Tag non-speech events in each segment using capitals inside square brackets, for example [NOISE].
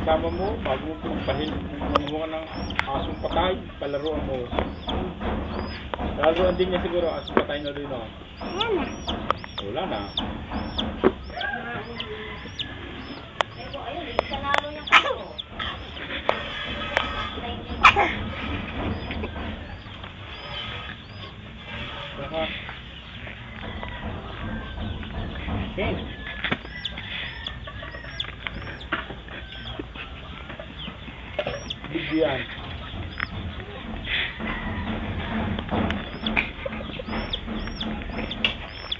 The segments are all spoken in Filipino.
Tama mo, bago mo pinagpahil, kumuha ng asong patay, palaruan mo. Laruan din niya siguro, asong patay na rin oh. Yan na. Wala na. [LAUGHS] Saka, Okay. Bigyan.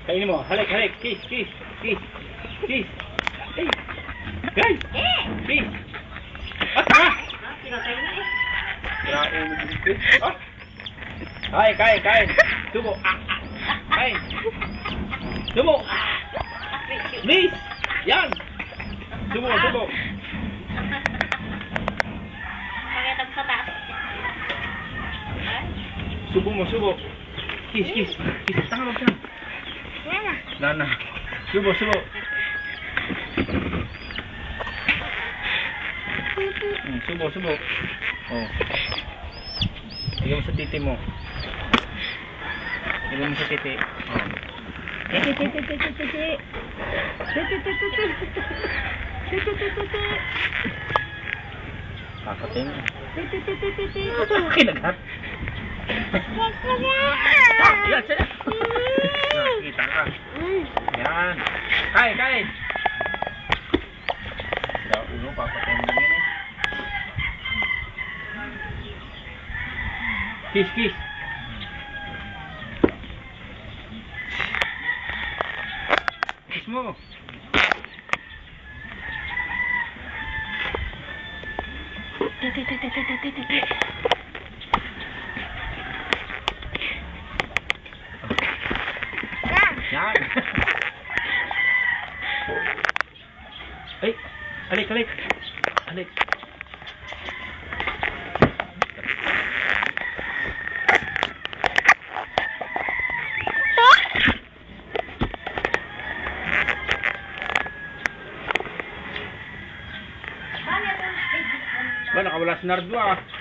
Kainin mo. Halik, halik. Kiss, kiss, kiss. Kiss. Hey. Guys. Kiss. Ah, tara. Kira ulo din kiss. Ah. Kain, kain, kain. Subo. Ah, ah. Kain. Subo. Miss. Yan. Subo, subo. Subo mo, subo. Kiss, kiss. Kiss. Tanga mo siya. Yan na. Nana. Subo, subo. Hmm, subo, subo. Oh. Lagyan mo sa titi mo. Lagyan mo sa titi. Oh. Titi, titi, titi, titi. Titi, titi, titi. Titi, titi, titi. Kakating. Titi, titi, titi. Siya. Nakikita ka. Yan. Kain, kain. Sa ulo, papatay mo yan eh. Kiss, kiss. Kiss mo. Titi, titi, titi, titi, titi. Yan. Ay, alik, alik. Alik. Ba, nakawala si.